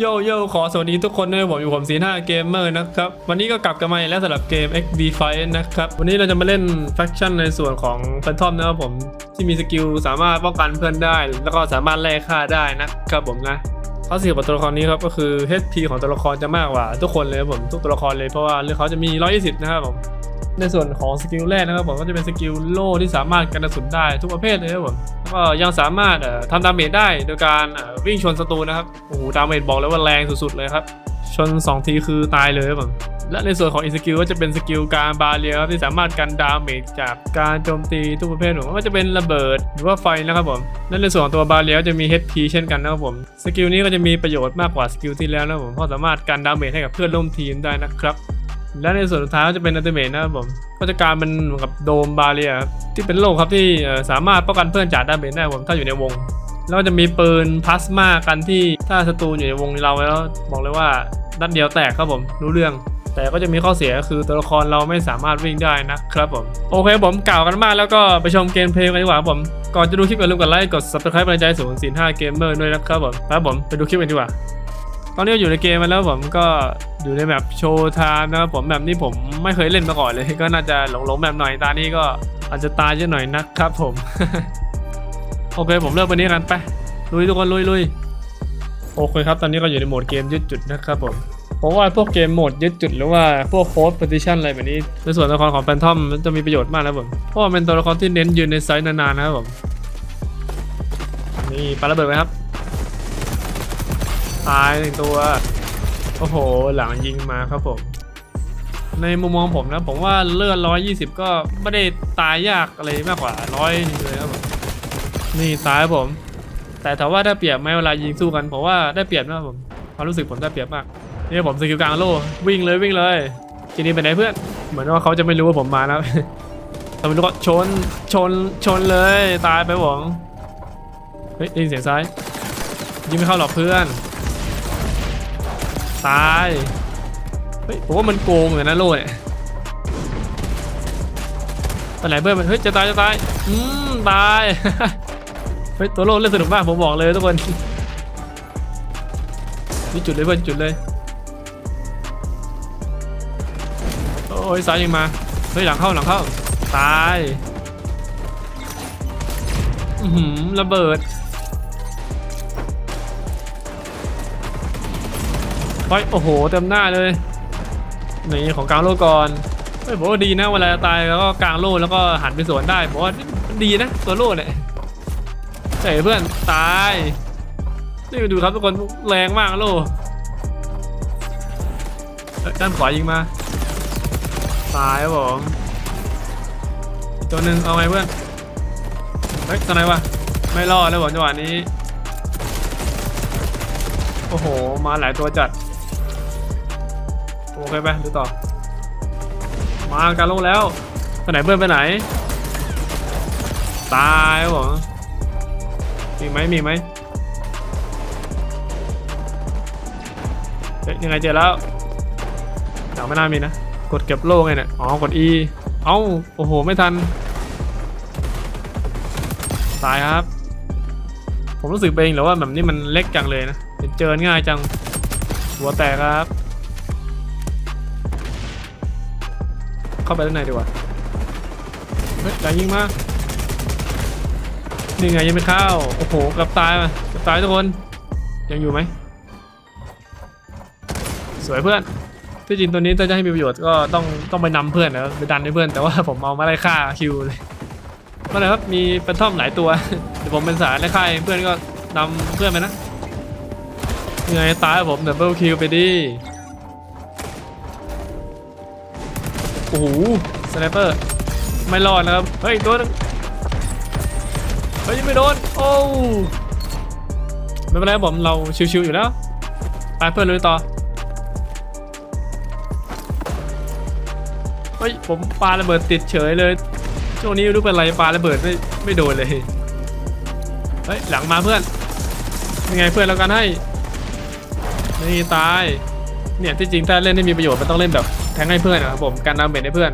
โยโย่ขอสวัสดีทุกคนด้วยผมอยู่ผมสีหน้าเกมเมอร์นะครับ วันนี้ก็กลับกันมาอีกแล้วสำหรับเกม XD Fight นะครับ วันนี้เราจะมาเล่นแฟคชั่นในส่วนของ Phantom นะครับผมที่มีสกิลสามารถป้องกันเพื่อนได้ แล้วก็สามารถแลกค่าได้นะครับผมนะข้อเสียของตัวละครนี้ครับก็คือ HP ของตัวละครจะมากกว่า ทุกคนเลยผมทุกตัวละครเลยเพราะว่าเรื่องเขาจะมี 120 นะครับผม ในส่วนของสกิลแรกนะครับผมก็จะเป็นสกิลโล่ที่สามารถกันกระสุนได้ทุกประเภทเลยครับผมแล้วก็ยังสามารถทำดาเมจได้โดยการวิ่งชนศัตรูนะครับโอ้โหดาเมจบอกเลยว่าแรงสุดๆเลยครับชน 2 ทีคือตายเลยครับผมและในส่วนของอีสกิลก็จะเป็นสกิลการบาเรียครับที่สามารถกันดาเมจจากการโจมตีทุกประเภทผมไม่ว่าจะเป็นระเบิดหรือว่าไฟนะครับผมและในส่วนของตัวบาเรียจะมี HP เช่นกันนะครับผมสกิลนี้ก็จะมีประโยชน์มากกว่าสกิลที่แล้วนะครับผมเพราะสามารถกันดาเมจให้กับเพื่อนร่วมทีมได้นะครับ และในส่วนสุดท้ายก็จะเป็นอัลติเมทนะครับผมก็จะการเป็นเหมือนกับโดมบาเรียที่เป็นโล่ครับที่สามารถป้องกันเพื่อนจากดาเมจได้ผมถ้าอยู่ในวง แล้วก็จะมีปืนพลาสมากันที่ถ้าศัตรูอยู่ในวงเราแล้ว บอกเลยว่านัดเดียวแตกครับผมรู้เรื่องแต่ก็จะมีข้อเสียก็คือตัวละครเราไม่สามารถวิ่งได้นะครับผม โอเคผมกล่าวกันมากแล้วก็ไปชมเกมเพลย์กันดีกว่าผม ก่อนจะดูคลิปอย่าลืมกดไลค์กด subscribe เป็นใจศูนย์สี่ห้าเกมเมอร์ด้วยนะครับผมครับผมไปดูคลิปกันดีกว่า ตอนนี้อยู่ในเกมมาแล้วผมก็อยู่ในแบบโชว์ทม์นะครับผมแบบนี้ผมไม่เคยเล่นมาก่อนเลย ก็น่าจะหลงๆแบบหน่อยตานี้ก็อาจจะตายเยอะหน่อยนะครับผม โอเคผมเริ่มวันนี้กันไปลุยทุกคนลุยลุยโอเคครับ ตอนนี้ก็อยู่ในโหมดเกมยึดจุดนะครับผมเพราะว่าพวกเกมโหมดยึดจุดหรือว่าพวกโค้ด position อะไรแบบนี้ในส่วนตัวละครของแฟนทอมมันจะมีประโยชน์มากนะผมเพราะว่าเป็นตัวละครที่เน้นยืนในไซส์นานๆนะครับผมนี่ปาระเบิดไหมครับ ตายหนึ่งตัว โอ้โห หลังยิงมาครับผม ในมุมมองผมนะ ผมว่าเลือดร้อยยี่สิบก็ไม่ได้ตายยากอะไรมากกว่าร้อยนึงเลยครับผม นี่ตายครับผม แต่ถามว่าได้เปรียบไหมเวลายิงสู้กันผมว่าได้เปรียบนะครับผมความรู้สึกผมได้เปรียบมาก นี่ผมสกิลกลางโล่วิ่งเลยวิ่งเลย ทีนี้ไปไหนเพื่อน เหมือนว่าเขาจะไม่รู้ว่าผมมานะทำไมรู้ก็ชนชนชนเลยตายไปหวงเฮ้ยได้ยินเสียงซ้ายยิงไม่เข้าหรอกเพื่อน ตาย เฮ้ยผมว่ามันโกงเหมือนนะโล่เนี่ยไปไหนเพื่อนมันเฮ้ยจะตายจะตายอืมตายเฮ้ยตัวโล่เล่นสนุกมากผมบอกเลยทุกคนนี่จุดเลยเพื่อนจุดเลยโอ้ยซ้ายยิงมาเฮ้ยหลังเข้าหลังเข้าตายอือหือระเบิด ฮ้ยโอ้โหเต็มหน้าเลยนี่ของกลางโลก่อนเฮ้ยผมว่าดีนะเวลาตายแล้วก็กลางโลแล้วก็หันไปสวนได้ผมว่ามันดีนะตัวโลเนี่ยใส่เพื่อนตายนี่ดูครับทุกคนแรงมากโลด้านขวายิงมาตายครับผมตัวหนึ่งเอาไงเพื่อนเฮ้ยตัวไหนวะไม่รอดเลยผมจังหวะนี้โอ้โหมาหลายตัวจัด โอเคไปดูต่อ มาการลงแล้วไปไหนเพื่อนไปไหน ตายครับผมมีไหมมีไหมเอ๊ะยังไงเจอแล้วเดี๋ยวไม่น่ามีนะ กดเก็บโล่ไงเนี่ย อ๋อ กด E เอ้า โอ้โห ไม่ทัน ตายครับ ผมรู้สึกไปเองเหรอว่าแบบนี้มันเล็กจังเลยนะ เจอง่ายจัง หัวแตกครับ เข้าไปด้านในดีกว่าเฮ้ยอย่ายิงมานี่ไงยังไม่เข้าโอ้โหเกับตายมากับตายทุกคน ยังอยู่ไหมสวยเพื่อนที่จริงตัวนี้ถ้าจะให้มีประโยชน์ก็ต้องต้องไปนำเพื่อนนะไปดันให้เพื่อนแต่ว่าผมเอามาไล่ฆ่าคิวเลยก็เลยครับมีเป็นท่อมหลายตัวเดี๋ยวผมเป็นสายไล่ฆ่าเพื่อนก็นำเพื่อนไปนะยังไงตายผมดับเบิลคิวไปดิ โอ้โหสไนเปอร์ไม่รอดนะครับ เฮ้ยโดนงเฮ้ยยังไม่โดน โอ้ไม่เป็นไรครับผมเราชิวๆอยู่แล้ว ไปเพื่อนเลยต่อ เฮ้ยผมปาระเบิดติดเฉยเลย ช่วงนี้รู้เป็นไรปาระเบิดไม่ไม่โดนเลย เฮ้ยหลังมาเพื่อน ยังไงเพื่อนแล้วกันให้ นี่ตาย เนี่ยที่จริงถ้าเล่นให้มีประโยชน์มันต้องเล่นแบบ แทงให้เพื่อนนะครับผมการดาเมจให้เพื่อน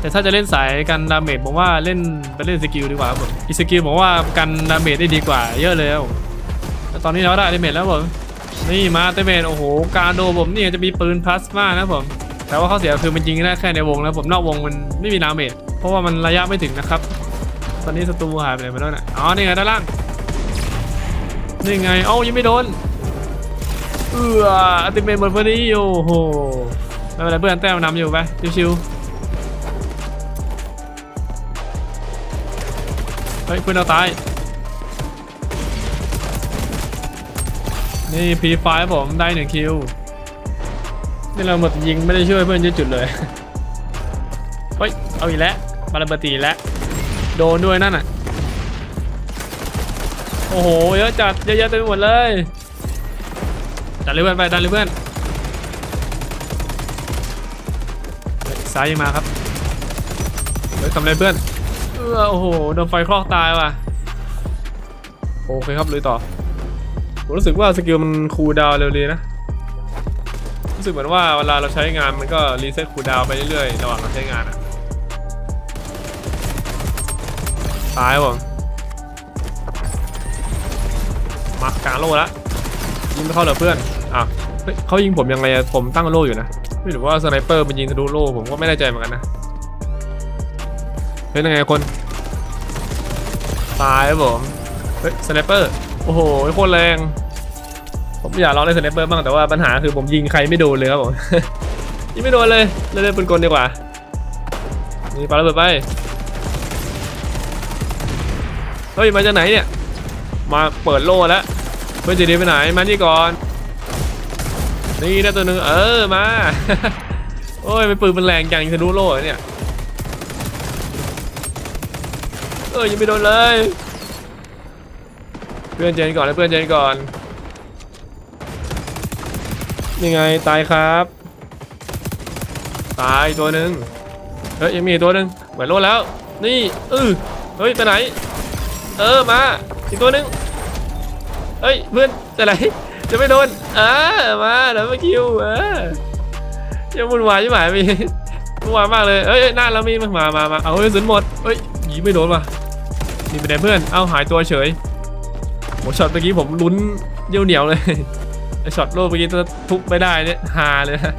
แต่ถ้าจะเล่นสายกันดาเมจผมว่าเล่นไปเล่นสกิลดีกว่าครับผมอีสกิลผมว่ากันดาเมจได้ดีกว่า เยอะเลยครับผมแต่ตอนนี้เราได้ดาเมจแล้วผมนี่มาเตเมนโอ้โห การโดผมนี่จะมีปืนพลาสมานะผมแต่ว่าข้อเสียคือมันยิงได้แค่ในวงแล้วผมนอกวงมันไม่มีดาเมจเพราะว่ามันระยะไม่ถึงนะครับ ตอนนี้ศัตรูหายไปไหนไปแล้วน่ะอ๋อนี่ไงด้านล่างนี่ไงเอ้ายังไม่โดน เอออัติเมนหมดพอดีโอ้โหไม่เป็นไรเพื่อนแต้มนำอยู่ไปชิวๆเฮ้ยเพื่อนเราตาย นี่พีไฟผมได้หนึ่งคิว นี่เราหมดยิงไม่ได้ช่วยเพื่อนยืดจุดเลย เฮ้ย เอาอีกแล้วบาลาเบอร์ตีแล้ว โดนด้วยนั่นน่ะ โอ้โห เยอะจัด เยอะๆเต็มไปหมดเลย ดันเลยเพื่อนไปดันเลยเพื่อนซ้ายยังมาครับเฮ้ยทำอะไรเพื่อนเออโอ้โหโดนไฟคลอกตายว่ะโอเคครับเลยต่อผมรู้สึกว่าสกิลมันคูลดาวเร็วดีนะรู้สึกเหมือนว่าเวลาเราใช้งานมันก็รีเซ็ตคูลดาวไปเรื่อยๆระหว่างเราใช้งานอะตายผมมากลางโล่แล้วยิงไม่เข้าเหรอเพื่อน เฮ้ยเขายิงผมยังไงอะผมตั้งโล่อยู่นะ ไม่รู้ว่าสไนเปอร์มันยิงทะลุโล่ผมก็ไม่แน่ใจเหมือนกันนะเฮ้ยยังไงคนตายครับผมเฮ้ยสไนเปอร์โอ้โหโคตรแรง ผมอยากลองเล่นสไนเปอร์บ้างแต่ว่าปัญหาคือผมยิงใครไม่โดนเลยครับผมยิงไม่โดนเลยเลยเล่นปืนกลดีกว่านี่ปาระเบิดไปเฮ้ยมาจากไหนเนี่ยมาเปิดโล่แล้วเพื่อนจะดีไปไหนมานี่ก่อน นี่ได้ตัวหนึ่งเออมา โอ้ยเป็นปืนมันแรงจังยิงทะลุโล่เนี่ย เออยังไม่โดนเลย เพื่อนเจนก่อนนะเพื่อนเจนก่อนนี่ไงตายครับ ตายตัวหนึ่งเฮ้ยยังมีตัวหนึ่งเหมือนโลดแล้ว นี่เออเฮ้ยไปไหน เออมาอีกตัวหนึ่งเฮ้ยเพื่อนจะไหนจะไม่โดน อ่ามาแล้วมาคิวเออยังวุ่นวายใช่ไหมมีวุ่นวายมากเลยเอ้ยเอ้ยหน้าเรามีมามามามาเอาเฮ้ยสุนหมดเฮ้ยยิงไม่โดนว่ะนี่เป็นไงเพื่อนเอาหายตัวเฉยโหช็อตเมื่อกี้ผมลุ้นเยี่ยวเหนียวเลยไอช็อตโลกเมื่อกี้ถ้าทุบไม่ได้เนี่ยฮาเลยนะ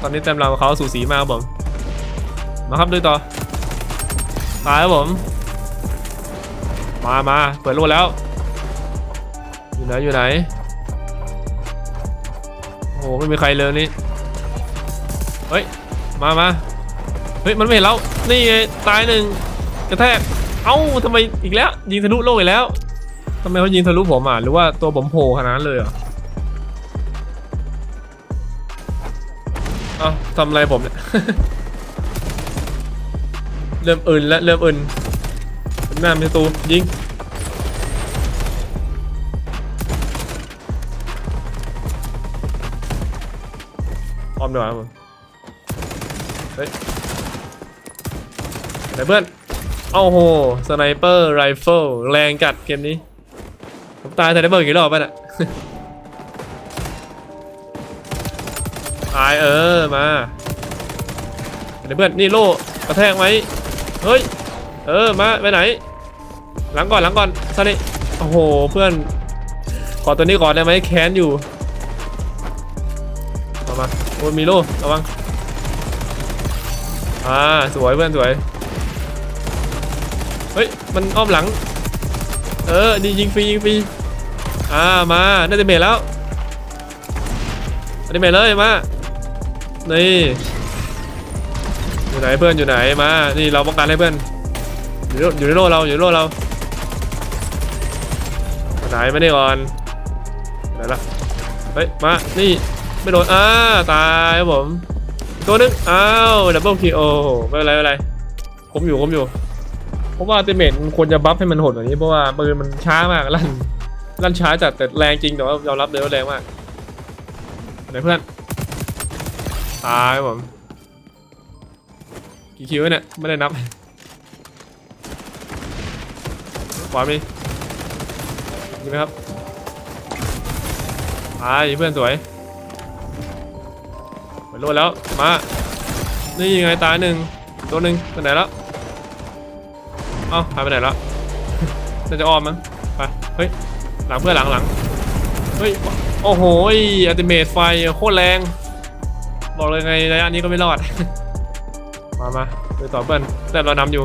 ตอนนี้เต็มเราเขาสูสีมากครับผมมาครับดูต่อตายครับผม มามาเปิดโลแล้ว อยู่ไหนอยู่ไหน โอ้ไม่มีใครเลยนี่ เฮ้ย มามาเฮ้ย มันไม่เห็นเรานี่ตายหนึ่งกระแทก เอ้าทำไมอีกแล้ว ยิงทะลุโลกอีกแล้วทำไมเขายิงทะลุผมอะ หรือว่าตัวผมโผล่ขนาดนั้นเลยเหรอเอ้าทำอะไรผมเนี่ย เริ่มอื่นแล้วเริ่มอื่นหน้ามีตูยิง มดีกว่าครับผมเฮ้ยไหนเพื่อนโอ้โหสไนเปอร์ไรเฟิลแรงจัดเกมนี้ผมตายสไนเปอร์กี่รอบป่ะน่ะตายเออมาไหนเพื่อนนี่โล่กระแทกไหมเฮ้ยเออมาไปไหน หลังก่อนหลังก่อนซานี่โอ้โหเพื่อนขอตัวนี้ก่อนได้ไหมแค้นอยู่ มามาโอ้ยมีโล่ระวังอ่าสวยเพื่อนสวยเฮ้ยมันอ้อมหลัง เออดียิงฟรียิงฟรีอ่ามาได้เต็มเมจแล้วได้เมจเลยมานี่อยู่ไหนเพื่อนอยู่ไหนมานี่เราป้องกันให้เพื่อนอยู่อยู่ในโลเราอยู่ในโลเรามาไหนไม่ได้ก่อนไหนละเฮ้ยมานี่ ไม่โดนอ่าตายครับผมตัวนึงอ้าวดับเบิลคิวโอไม่เป็นไรไม่เป็นไรผมอยู่ผมอยู่ เพราะว่าอัลติเมทมันควรจะบัฟให้มันโหดกว่านี้เพราะว่าปืนมันช้ามากลั่นลั่นช้าจัดแต่แรงจริงแต่ว่ายอมรับเลยว่าแรงมากไหนเพื่อนตายครับผมกี่คิวเนี่ยไม่ได้นับขวามีดีไหมครับตายเพื่อนสวย ไปโลดแล้ว มา นี่ยังไงตายหนึ่งตัวหนึ่งไปไหนแล้วเอ้าหายไปไหนแล้วน่าจะอ้อมมั้งไปเฮ้ยหลังเพื่อนหลังหลังเฮ้ยโอ้โหอัติเมทไฟโคตรแรง บอกเลยไงระยะนี้ก็ไม่รอด มามาไปต่อเปิ้ลแต่เรานำอยู่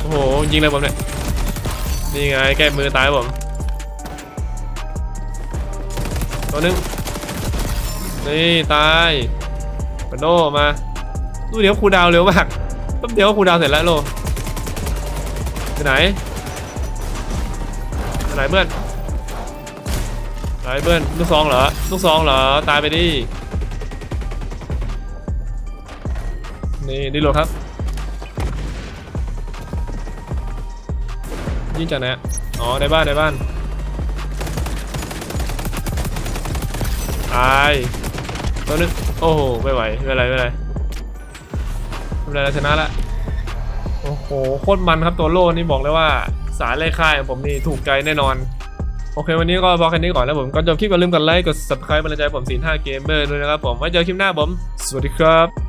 โอ้โหยิงเลยผมเนี่ยนี่ไงแก้มือตายผมตัวหนึง นี่ตายปโดมาดูเดี๋ยวครูดาวเร็วมากแป๊บเดียวครูดาวเสร็จแล้วโลไปไหนไปไหนเพื่อนไหนเพื่อนลูกซองเหรอลูกซองเหรอตายไปดินี่ดีโลครับยิงจากไหนอะอ๋อในบ้านในบ้านตาย ตัวนึงโอ้โหไม่ไหวไม่เป็นไรไม่เป็นไรไม่เป็นไรชนะละโอ้โหโคตรมันครับตัวโล่นี่บอกเลยว่าสายไล่ค่ายของผมนี่ถูกใจแน่นอน โอเค วันนี้ก็พอแค่นี้ก่อนแล้วผมก็จบคลิปอย่าลืมกดไลค์กด subscribe เป็นกำลังใจผมสีห้าเกมเมอร์ด้วยนะครับผมไว้เจอคลิปหน้าผม สวัสดีครับ